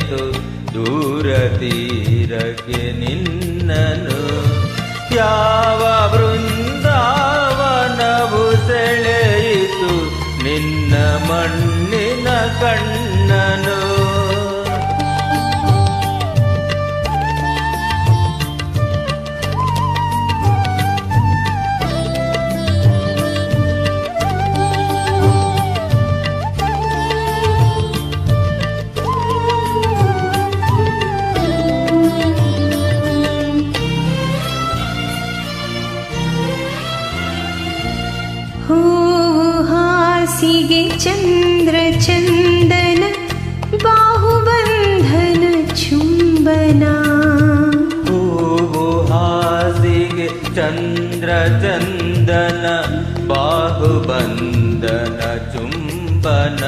ಕರೆಯಿತು ದೂರ ತೀರಕ್ಕೆ ನಿನ್ನನು. ಯಾವ ವೃಂದಾವನವು ಸೆಳೆಯಿತು. ನಿನ್ನ ಮಣ್ಣಿನ ಕಣ್ಣನು चन्द्रचन्दन बाहुबन्दन चुम्बन।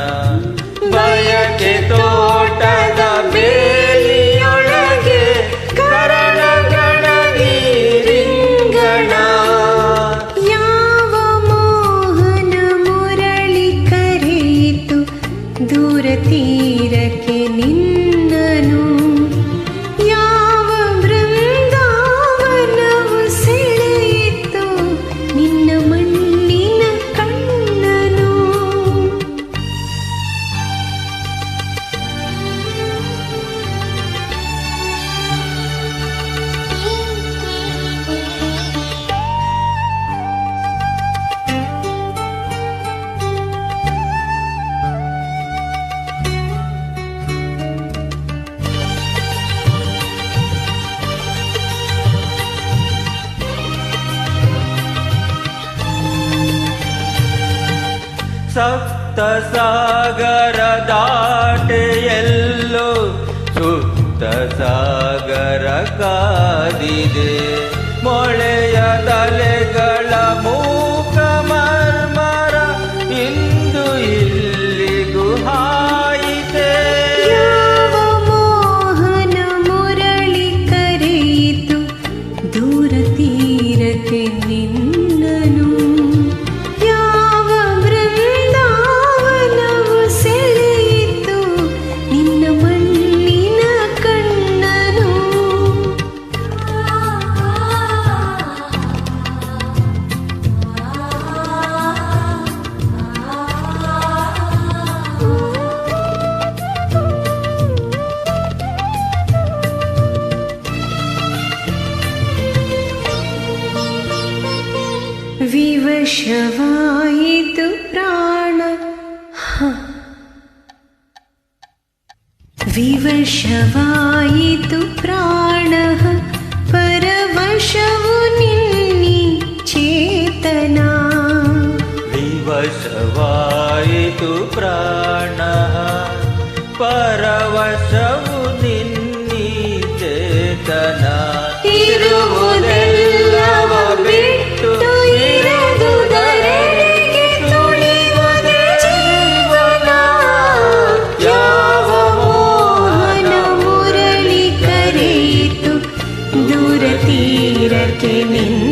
ಸಪ್ತ ಸಾಗರ ದಾಟೆ ಎಲ್ಲೋ ಸುತ್ತ ಸಾಗರ ಕಾದಿದೆ ಮೊಳೆಯ ತಲೆಗಳ ವಿವಶವಾಯಿತು ಪ್ರಾಣ. ವಿವಶವಾಯಿತು ಪ್ರಾಣ. ಪರವಶವು ನಿನ್ನಿ ಚೇತನ. ವಿವಶವಾಯಿತು ಪ್ರಾಣ. ಪರವಶವು ನಿನ್ನಿ ದೂರ ತೀರಕ್ಕೆ ನಿನ್ನನು ಯಾವ